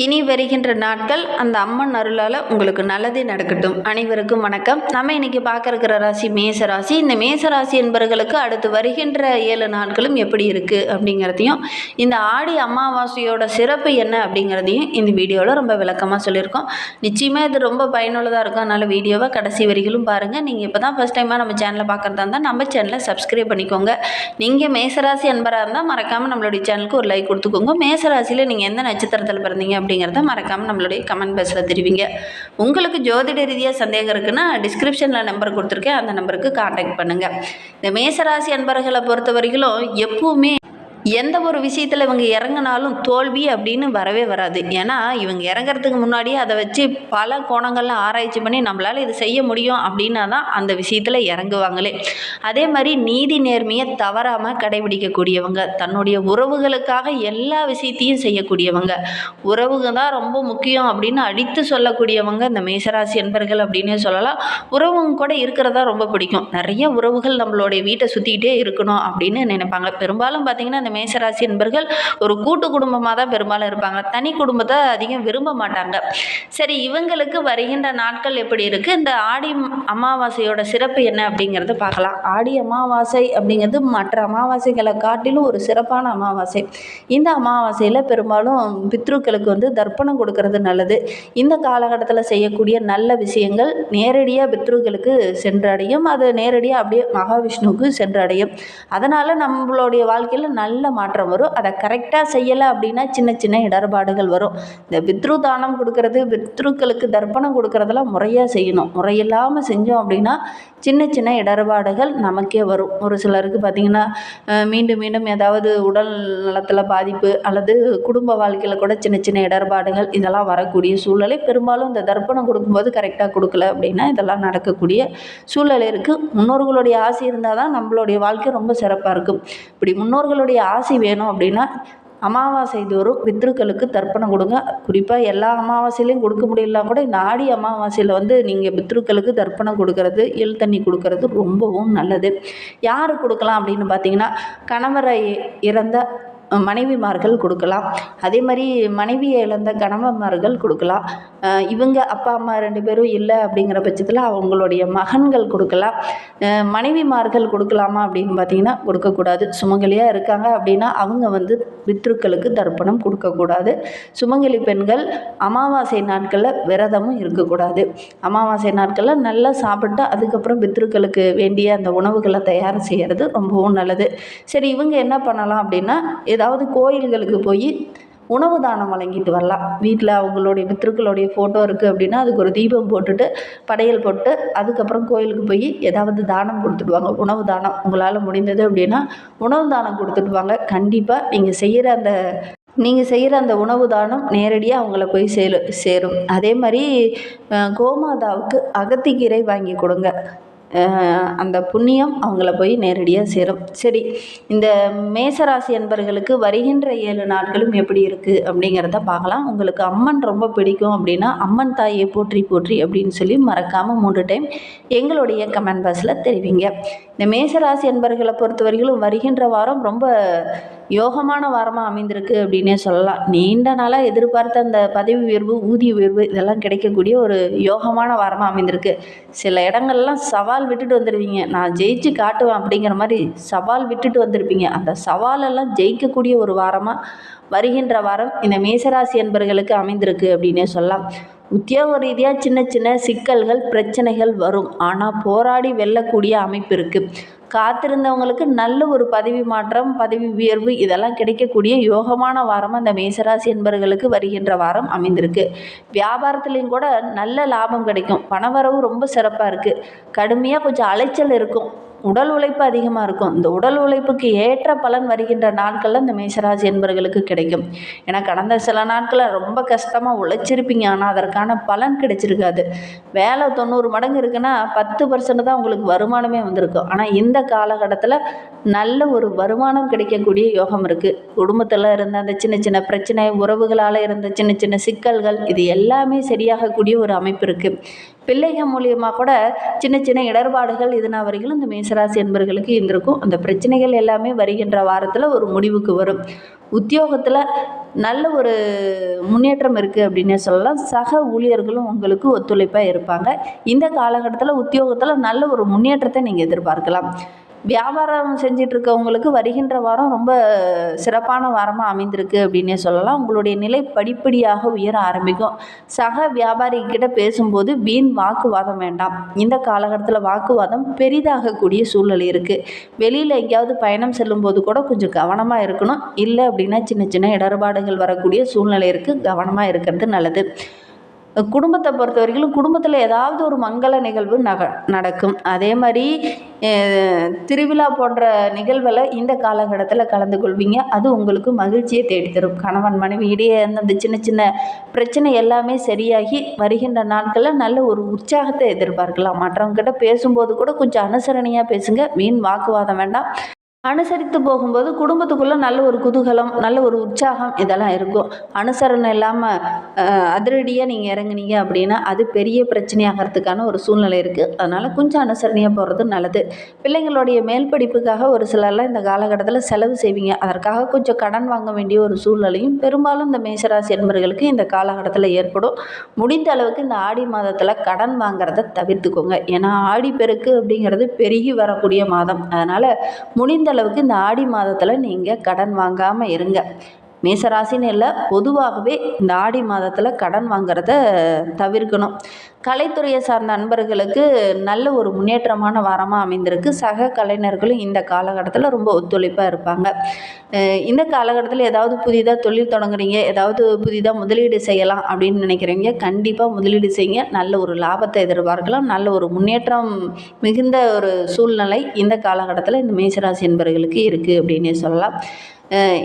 இனி வருகின்ற நாட்கள் அந்த அம்மன் அருளால் உங்களுக்கு நல்லதே நடக்கட்டும். அனைவருக்கும் வணக்கம். நம்ம இன்னைக்கு பார்க்க இருக்கிற ராசி மேச ராசி. இந்த மேச ராசி என்பவர்களுக்கு அடுத்து வருகின்ற ஏழு நாட்களும் எப்படி இருக்குது அப்படிங்கிறதையும் இந்த ஆடி அமாவாசையோட சிறப்பு என்ன அப்படிங்கிறதையும் இந்த வீடியோவில் ரொம்ப விளக்கமாக சொல்லியிருக்கோம். நிச்சயமாக இது ரொம்ப பயனுள்ளதாக இருக்கும். அதனால் வீடியோவை கடைசி வரிகளும் பாருங்கள் நீங்கள் இப்போ தான் ஃபஸ்ட் டைமாக நம்ம சேனலை பார்க்குறதா இருந்தால் நம்ம சேனலை சப்ஸ்கிரைப் பண்ணிக்கோங்க. நீங்கள் மேசராசி அன்பராக இருந்தால் மறக்காமல் நம்மளுடைய சேனலுக்கு ஒரு லைக் கொடுத்துக்கோங்க. மேசராசியில் நீங்கள் எந்த நட்சத்திரத்தில் பிறந்தீங்க அப்படிங்கிறத மறக்காமல் நம்மளுடைய கமெண்ட் பாக்ஸில் தெரிவிங்க. உங்களுக்கு ஜோதிட ரீதியாக சந்தேகம் இருக்குன்னா டிஸ்கிரிப்ஷனில் நம்பர் கொடுத்துருக்கேன். அந்த நம்பருக்கு காண்டாக்ட் பண்ணுங்கள் இந்த மேசராசி அன்பர்களை பொறுத்த வரைக்கும் எப்பவுமே எந்த ஒரு விஷயத்தில் இவங்க இறங்கினாலும் தோல்வி அப்படின்னு வரவே வராது. ஏன்னா இவங்க இறங்குறதுக்கு முன்னாடியே அதை வச்சு பல கோணங்களில் ஆராய்ச்சி பண்ணி நம்மளால் இது செய்ய முடியும் அப்படின்னா தான் அந்த விஷயத்தில் இறங்குவாங்களே. அதே மாதிரி நீதி நேர்மையை தவறாமல் கடைபிடிக்கக்கூடியவங்க தன்னுடைய உறவுகளுக்காக எல்லா விஷயத்தையும் செய்யக்கூடியவங்க உறவுங்க தான் ரொம்ப முக்கியம் அப்படின்னு அடித்து சொல்லக்கூடியவங்க இந்த மேசராசி என்பர்கள் அப்படின்னே சொல்லலாம். உறவுங்க கூட இருக்கிறதா ரொம்ப பிடிக்கும். நிறைய உறவுகள் நம்மளுடைய வீட்டை சுற்றிக்கிட்டே இருக்கணும் அப்படின்னு நினைப்பாங்க. பெரும்பாலும் பார்த்திங்கன்னா இந்த மேசராசி என்பர்கள் ஒரு கூட்டு குடும்பமாக தான் பெரும்பாலும் இருப்பாங்க. தனி குடும்பத்தை அதிகம் விரும்ப மாட்டாங்க. சரி இவங்களுக்கு வருகின்ற நாட்கள் எப்படி இருக்குது இந்த ஆடி அமாவாசையோட சிறப்பு என்ன அப்படிங்கிறத பார்க்கலாம். ஆடி அமாவாசை அப்படிங்கிறது மற்ற அமாவாசைகளை காட்டிலும் ஒரு சிறப்பான அமாவாசை. இந்த அமாவாசையில் பெரும்பாலும் பித்ருக்களுக்கு வந்து தர்ப்பணம் கொடுக்கறது நல்லது. இந்த காலகட்டத்தில் செய்யக்கூடிய நல்ல விஷயங்கள் நேரடியாக பித்ருக்களுக்கு சென்றடையும். அது நேரடியாக அப்படியே மகாவிஷ்ணுவுக்கு சென்றடையும். அதனால் நம்மளுடைய வாழ்க்கையில் நல்ல மாற்றம் வரும். அதை கரெக்டாக செய்யலை அப்படின்னா சின்ன சின்ன இடர்பாடுகள் வரும். இந்த பித்ரு தானம் கொடுக்கறது பித்ருக்களுக்கு தர்ப்பணம் கொடுக்கறதெல்லாம் முறையாக செய்யணும். முறையில்லாமல் செஞ்சோம் அப்படின்னா சின்ன சின்ன இடர்பாடுகள் நமக்கே வரும். ஒரு சிலருக்கு பார்த்திங்கன்னா மீண்டும் மீண்டும் ஏதாவது உடல் நலத்தில் பாதிப்பு அல்லது குடும்ப வாழ்க்கையில் கூட சின்ன சின்ன இடர்பாடுகள் இதெல்லாம் வரக்கூடிய சூழ்நிலை. பெரும்பாலும் இந்த தர்ப்பணம் கொடுக்கும்போது கரெக்டாக கொடுக்கல அப்படின்னா இதெல்லாம் நடக்கக்கூடிய சூழ்நிலை இருக்குது முன்னோர்களுடைய ஆசை இருந்தால் தான் நம்மளுடைய வாழ்க்கை ரொம்ப சிறப்பாக இருக்கும். இப்படி முன்னோர்களுடைய ராசி வேணும் அப்படின்னா அமாவாசை தோறும் பித்ருக்களுக்கு தர்ப்பணம் கொடுங்க. குறிப்பாக எல்லா அமாவாசையிலையும் கொடுக்க முடியலாம் கூட இந்த ஆடி அமாவாசையில் வந்து நீங்கள் பித்ருக்களுக்கு தர்ப்பணம் கொடுக்கறது எள் தண்ணி கொடுக்கறது ரொம்பவும் நல்லது. யார் கொடுக்கலாம் அப்படின்னு பார்த்தீங்கன்னா கணவரை இறந்த மனைவிமார்கள் கொடுக்கலாம். அதே மாதிரி மனைவியை இழந்த கணவன்மார்கள் கொடுக்கலாம். இவங்க அப்பா அம்மா ரெண்டு பேரும் இல்லை அப்படிங்கிற பட்சத்தில் அவங்களுடைய மகன்கள் கொடுக்கலாம். மனைவிமார்கள் கொடுக்கலாமா அப்படின்னு பார்த்தீங்கன்னா கொடுக்கக்கூடாது. சுமங்கலியாக இருக்காங்க அப்படின்னா அவங்க வந்து பித்ருக்களுக்கு தர்ப்பணம் கொடுக்கக்கூடாது. சுமங்கலி பெண்கள் அமாவாசை நாட்களில் விரதமும் இருக்கக்கூடாது. அமாவாசை நாட்களில் நல்லா சாப்பிட்டு அதுக்கப்புறம் பித்ருக்களுக்கு வேண்டிய அந்த உணவுகளை தயார் செய்கிறது ரொம்பவும் நல்லது. சரி இவங்க என்ன பண்ணலாம் அப்படின்னா ஏதாவது கோயில்களுக்கு போய் உணவு தானம் வழங்கிட்டு வரலாம். வீட்டில் அவங்களுடைய பித்ருக்களுடைய ஃபோட்டோ இருக்குது அப்படின்னா அதுக்கு ஒரு தீபம் போட்டுட்டு படையல் போட்டு அதுக்கப்புறம் கோயிலுக்கு போய் ஏதாவது தானம் கொடுத்துடுவாங்க. உணவு தானம் உங்களால் முடிந்தது அப்படின்னா உணவு தானம் கொடுத்துட்டு வாங்க கண்டிப்பாக நீங்கள் செய்கிற அந்த நீங்கள் செய்கிற அந்த உணவு தானம் நேரடியாக அவங்கள போய் சேரு சேரும். அதே மாதிரி கோமாதாவுக்கு அகத்திக்கீரை வாங்கி கொடுங்க. அந்த புண்ணியம் அவங்கள போய் நேரடியாக சேரும். சரி இந்த மேசராசி என்பர்களுக்கு வருகின்ற ஏழு நாட்களும் எப்படி இருக்குது அப்படிங்கிறத பார்க்கலாம். உங்களுக்கு அம்மன் ரொம்ப பிடிக்கும் அப்படின்னா அம்மன் தாயை போற்றி போற்றி அப்படின்னு சொல்லி மறக்காமல் மூன்று டைம் எங்களுடைய கமெண்ட் பாக்ஸில் தெரிவிங்க. இந்த மேசராசி என்பர்களை பொறுத்தவரையிலும் வருகின்ற வாரம் ரொம்ப யோகமான வாரமாக அமைந்திருக்கு அப்படின்னே சொல்லலாம். நீண்ட நாளாக எதிர்பார்த்த அந்த பதவி உயர்வு ஊதிய உயர்வு இதெல்லாம் கிடைக்கக்கூடிய ஒரு யோகமான வாரமாக அமைந்திருக்கு. சில இடங்கள்லாம் சவால் விட்டுட்டு வந்துடுவீங்க நான் ஜெயிச்சு காட்டுவேன் அப்படிங்கிற மாதிரி சவால் விட்டுட்டு வந்திருப்பீங்க. அந்த சவாலெல்லாம் ஜெயிக்கக்கூடிய ஒரு வாரமாக வருகின்ற வாரம் இந்த மேசராசி என்பர்களுக்கு அமைந்திருக்கு அப்படின்னே சொல்லலாம். உத்தியோக ரீதியாக சின்ன சின்ன சிக்கல்கள் பிரச்சனைகள் வரும். ஆனால் போராடி வெல்லக்கூடிய அமைப்பு இருக்குது காத்திருந்தவங்களுக்கு நல்ல ஒரு பதவி மாற்றம் பதவி உயர்வு இதெல்லாம் கிடைக்கக்கூடிய யோகமான வாரமாக இந்த மேசராசி என்பர்களுக்கு வருகின்ற வாரம் அமைந்திருக்கு. வியாபாரத்துலேயும் கூட நல்ல லாபம் கிடைக்கும். பணவரவு ரொம்ப சிறப்பாக இருக்குது கடுமையாக கொஞ்சம் அலைச்சல் இருக்கும். உடல் உழைப்பு அதிகமாக இருக்கும். இந்த உடல் உழைப்புக்கு ஏற்ற பலன் வருகின்ற நாட்களில் இந்த மேசராசி என்பவர்களுக்கு கிடைக்கும். ஏன்னா கடந்த சில நாட்களில் ரொம்ப கஷ்டமாக உழைச்சிருப்பீங்க. ஆனால் அதற்கான பலன் கிடைச்சிருக்காது. வேலை தொண்ணூறு மடங்கு இருக்குன்னா பத்து பர்சன்ட் தான் உங்களுக்கு வருமானமே வந்திருக்கும் ஆனால் இந்த காலகட்டத்தில் நல்ல ஒரு வருமானம் கிடைக்கக்கூடிய யோகம் இருக்குது குடும்பத்தில் இருந்த அந்த சின்ன சின்ன பிரச்சனை உறவுகளால் இருந்த சின்ன சின்ன சிக்கல்கள் இது எல்லாமே சரியாகக்கூடிய ஒரு அமைப்பு இருக்குது பிள்ளைகள் மூலியமாக கூட சின்ன சின்ன இடர்பாடுகள் இதுனா வரைக்கும் இந்த மேசராசி என்பர்களுக்கு இருந்திருக்கும். அந்த பிரச்சனைகள் எல்லாமே வருகின்ற வாரத்தில் ஒரு முடிவுக்கு வரும். உத்தியோகத்தில் நல்ல ஒரு முன்னேற்றம் இருக்குது அப்படின்னே சொல்லலாம். சக ஊழியர்களும் உங்களுக்கு ஒத்துழைப்பாக இருப்பாங்க. இந்த காலகட்டத்தில் உத்தியோகத்தில் நல்ல ஒரு முன்னேற்றத்தை நீங்கள் எதிர்பார்க்கலாம். வியாபாரம் செஞ்சிட்டு இருக்கவங்களுக்கு வருகின்ற வாரம் ரொம்ப சிறப்பான வாரமாக அமைந்திருக்கு அப்படின்னே சொல்லலாம். உங்களுடைய நிலை படிப்படியாக உயர ஆரம்பிக்கும். சக வியாபாரிகிட்ட பேசும்போது வீண் வாக்குவாதம் வேண்டாம். இந்த காலகட்டத்தில் வாக்குவாதம் பெரிதாகக்கூடிய சூழ்நிலை இருக்குது வெளியில் எங்கேயாவது பயணம் செல்லும்போது கூட கொஞ்சம் கவனமாக இருக்கணும். இல்லை அப்படின்னா சின்ன சின்ன இடர்பாடுகள் வரக்கூடிய சூழ்நிலை இருக்குது கவனமாக இருக்கிறது நல்லது. குடும்பத்தை பொறுத்த வரைக்கும் குடும்பத்தில் ஏதாவது ஒரு மங்கள நிகழ்வு நக நடக்கும். அதே மாதிரி திருவிழா போன்ற நிகழ்வில் இந்த காலகட்டத்தில் கலந்து கொள்வீங்க. அது உங்களுக்கு மகிழ்ச்சியை தேடித்தரும். கணவன் மனைவி இடையே அந்த சின்ன சின்ன பிரச்சனை எல்லாமே சரியாகி வருகின்ற நாட்களில் நல்ல ஒரு உற்சாகத்தை எதிர்பார்க்கலாம். மற்றவங்ககிட்ட பேசும்போது கூட கொஞ்சம் அனுசரணையாக பேசுங்க. வீண் வாக்குவாதம் வேண்டாம். அனுசரித்து போகும்போது குடும்பத்துக்குள்ளே நல்ல ஒரு குதூகலம் நல்ல ஒரு உற்சாகம் இதெல்லாம் இருக்கும். அனுசரணை இல்லாமல் அதிரடியாக நீங்கள் இறங்குனீங்க அப்படின்னா அது பெரிய பிரச்சனையாகிறதுக்கான ஒரு சூழ்நிலை இருக்குது அதனால் கொஞ்சம் அனுசரணையாக போகிறது நல்லது. பிள்ளைங்களுடைய மேல் படிப்புக்காக ஒரு சிலர்லாம் இந்த காலகட்டத்தில் செலவு செய்வீங்க. அதற்காக கொஞ்சம் கடன் வாங்க வேண்டிய ஒரு சூழ்நிலையும் பெரும்பாலும் இந்த மேசராசி என்பவர்களுக்கு இந்த காலகட்டத்தில் ஏற்படும். முடிந்த அளவுக்கு இந்த ஆடி மாதத்தில் கடன் வாங்குறத தவிர்த்துக்கோங்க. ஏன்னா ஆடி பெருக்கு அப்படிங்கிறது பெருகி வரக்கூடிய மாதம். அதனால் முடிந்த அளவுக்கு இந்த ஆடி மாதத்தில் நீங்கள் கடன் வாங்காமல் இருங்க. மேசராசின்னு இல்லை பொதுவாகவே இந்த ஆடி மாதத்தில் கடன் வாங்குறத தவிர்க்கணும். கலைத்துறையை சார்ந்த நண்பர்களுக்கு நல்ல ஒரு முன்னேற்றமான வாரமாக அமைந்திருக்கு. சக கலைஞர்களும் இந்த காலகட்டத்தில் ரொம்ப ஒத்துழைப்பாக இருப்பாங்க. இந்த காலகட்டத்தில் ஏதாவது புதிதாக தொழில் தொடங்குறீங்க ஏதாவது புதிதாக முதலீடு செய்யலாம் அப்படின்னு நினைக்கிறீங்க கண்டிப்பாக முதலீடு செய்யுங்க. நல்ல ஒரு லாபத்தை எதிர்பார்க்கலாம். நல்ல ஒரு முன்னேற்றம் மிகுந்த ஒரு சூழ்நிலை இந்த காலகட்டத்தில் இந்த மேசராசி என்பவர்களுக்கு இருக்குது அப்படின்னே சொல்லலாம்.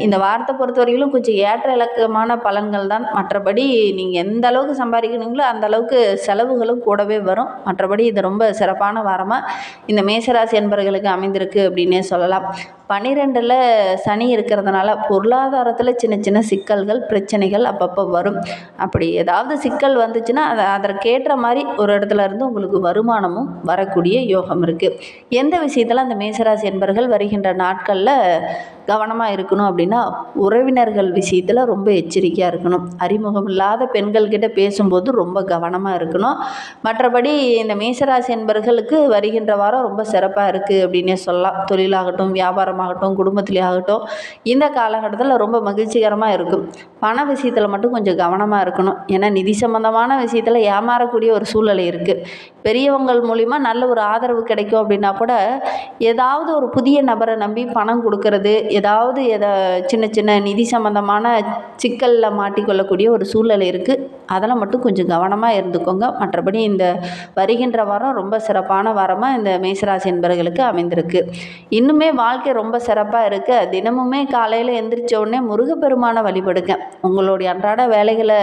இந்த வாரத்தை பொறுத்த வரையிலும் கொஞ்சம் ஏற்ற இலக்கமான பலன்கள் தான். மற்றபடி நீங்கள் எந்த அளவுக்கு சம்பாதிக்கணுங்களோ அந்த அளவுக்கு செலவுகளும் கூடவே வரும். மற்றபடி இது ரொம்ப சிறப்பான வாரமாக இந்த மேசராசி என்பவர்களுக்கு அமைந்திருக்கு அப்படின்னே சொல்லலாம். பன்னிரெண்டில் சனி இருக்கிறதுனால பொருளாதாரத்தில் சின்ன சின்ன சிக்கல்கள் பிரச்சனைகள் அப்பப்போ வரும். அப்படி ஏதாவது சிக்கல் வந்துச்சுன்னா அதை அதற்கேற்ற மாதிரி ஒரு இடத்துல இருந்து உங்களுக்கு வருமானமும் வரக்கூடிய யோகம் இருக்குது எந்த விஷயத்தில் அந்த மேசராசி என்பர்கள் வருகின்ற நாட்களில் கவனமாக இருக்கணும் அப்படின்னா உறவினர்கள் விஷயத்தில் ரொம்ப எச்சரிக்கையாக இருக்கணும். அறிமுகம் இல்லாத பெண்கள்கிட்ட பேசும்போது ரொம்ப கவனமாக இருக்கணும். மற்றபடி இந்த மேசராசி என்பர்களுக்கு வருகின்ற வாரம் ரொம்ப சிறப்பாக இருக்குது அப்படின்னே சொல்லலாம். தொழிலாகட்டும் வியாபாரம் வியாபாரமாகட்டும் குடும்பத்திலே ஆகட்டும் இந்த காலகட்டத்தில் ரொம்ப மகிழ்ச்சிகரமாக இருக்கும். பண விஷயத்தில் மட்டும் கொஞ்சம் கவனமாக இருக்கணும். ஏன்னா நிதி சம்மந்தமான விஷயத்தில் ஏமாறக்கூடிய ஒரு சூழ்நிலை இருக்குது பெரியவங்கள் மூலிமா நல்ல ஒரு ஆதரவு கிடைக்கும் அப்படின்னா கூட ஏதாவது ஒரு புதிய நபரை நம்பி பணம் கொடுக்கறது ஏதாவது எதை சின்ன சின்ன நிதி சம்மந்தமான சிக்கலில் மாட்டிக்கொள்ளக்கூடிய ஒரு சூழ்நிலை இருக்குது அதெல்லாம் மட்டும் கொஞ்சம் கவனமாக இருந்துக்கோங்க. மற்றபடி இந்த வருகின்ற வாரம் ரொம்ப சிறப்பான வாரமாக இந்த மேசராசி என்பவர்களுக்கு அமைந்திருக்கு. இன்னுமே வாழ்க்கை ரொம்ப சிறப்பாக இருக்குது தினமுமே காலையில் எந்திரிச்ச உடனே முருகப்பெருமானை வழிபடுங்க. உங்களுடைய அன்றாட வேலைகளை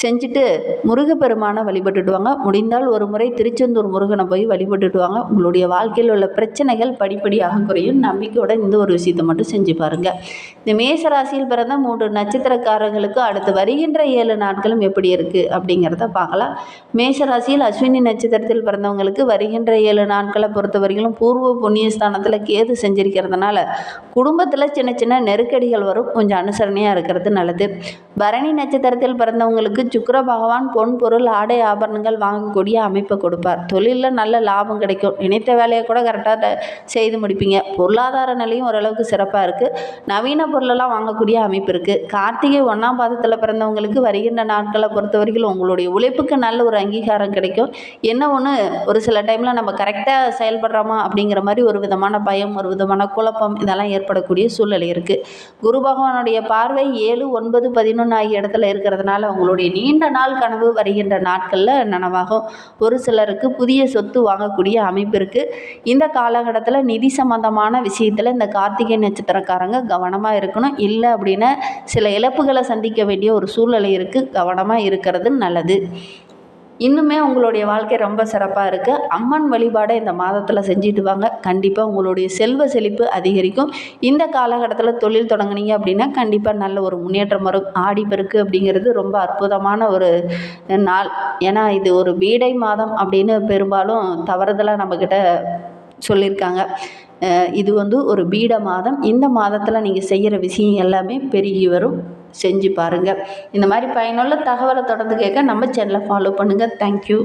செஞ்சுட்டு முருகப்பெருமானை வழிபட்டுட்டு வாங்க முடிந்தால் ஒரு முறை திருச்செந்தூர் முருகனை போய் வழிபட்டுட்டு வாங்க உங்களுடைய வாழ்க்கையில் உள்ள பிரச்சனைகள் படிப்படியாக குறையும். நம்பிக்கையோட இந்த ஒரு விஷயத்தை மட்டும் செஞ்சு பாருங்கள் இந்த மேசராசியில் பிறந்த மூன்று நட்சத்திரக்காரர்களுக்கு அடுத்து வருகின்ற ஏழு நாட்களும் எப்படி இருக்குது அப்படிங்கிறத பார்க்கலாம். மேசராசியில் அஸ்வினி நட்சத்திரத்தில் பிறந்தவங்களுக்கு வருகின்ற ஏழு நாட்களை பொறுத்த வரைக்கும் பூர்வ புண்ணிய ஸ்தானத்தில் கேது செஞ்சிருக்கிறதுனால குடும்பத்தில் சின்ன சின்ன நெருக்கடிகள் வரும். கொஞ்சம் அனுசரணையாக இருக்கிறது நல்லது. பரணி நட்சத்திரத்தில் பிறந்தவங்களுக்கு சுக்கர பகவான் பொன் பொருள் ஆடை ஆபரணங்கள் வாங்கக்கூடிய அமைப்பை கொடுப்பார். தொழிலில் நல்ல லாபம் கிடைக்கும். நினைத்த வேலையை கூட கரெக்டாக செய்து முடிப்பீங்க. பொருளாதார நிலையும் ஓரளவுக்கு சிறப்பாக இருக்குது நவீன பொருளெல்லாம் வாங்கக்கூடிய அமைப்பு இருக்குது கார்த்திகை ஒன்றாம் பாதத்தில் பிறந்தவங்களுக்கு வருகின்ற நாட்களை பொறுத்த வரைக்கும் உங்களுடைய உழைப்புக்கு நல்ல ஒரு அங்கீகாரம் கிடைக்கும். என்ன ஒன்று ஒரு சில டைமில் நம்ம கரெக்டாக செயல்படுறோமா அப்படிங்கிற மாதிரி ஒரு விதமான பயம் ஒரு விதமான குழப்பம் இதெல்லாம் ஏற்படக்கூடிய சூழ்நிலை இருக்குது குரு பகவானுடைய பார்வை ஏழு ஒன்பது பதினொன்று ஆகிய இடத்துல இருக்கிறதுனால உங்களுடைய நீண்ட நாள் கனவு வருகின்ற நாட்களில் நனவாகும். ஒரு சிலருக்கு புதிய சொத்து வாங்கக்கூடிய அமைப்பு இருக்குது இந்த காலகட்டத்தில் நிதி சம்பந்தமான விஷயத்தில் இந்த கார்த்திகை நட்சத்திரக்காரங்க கவனமாக இருக்கணும். இல்லை அப்படின்னா சில இழப்புகளை சந்திக்க வேண்டிய ஒரு சூழ்நிலை இருக்குது கவனமாக இருக்கிறது நல்லது. இன்னுமே உங்களுடைய வாழ்க்கை ரொம்ப சிறப்பாக இருக்குது அம்மன் வழிபாடை இந்த மாதத்தில் செஞ்சுட்டு வாங்க. கண்டிப்பாக உங்களுடைய செல்வ செழிப்பு அதிகரிக்கும். இந்த காலகட்டத்தில் தொழில் தொடங்குனீங்க அப்படின்னா கண்டிப்பாக நல்ல ஒரு முன்னேற்றம் வரும். ஆடிப்பெருக்கு அப்படிங்கிறது ரொம்ப அற்புதமான ஒரு நாள். ஏன்னா இது ஒரு வீடை மாதம் அப்படின்னு பெரும்பாலும் தவறுதலாக நம்மக்கிட்ட சொல்லியிருக்காங்க இது வந்து ஒரு பீட மாதம். இந்த மாதத்தில் நீங்கள் செய்கிற விஷயம் எல்லாமே பெருகி வரும். செஞ்சு பாருங்கள் இந்த மாதிரி பயனுள்ள தகவலை தொடர்ந்து கேட்க நம்ம சேனலை ஃபாலோ பண்ணுங்கள் தேங்க்யூ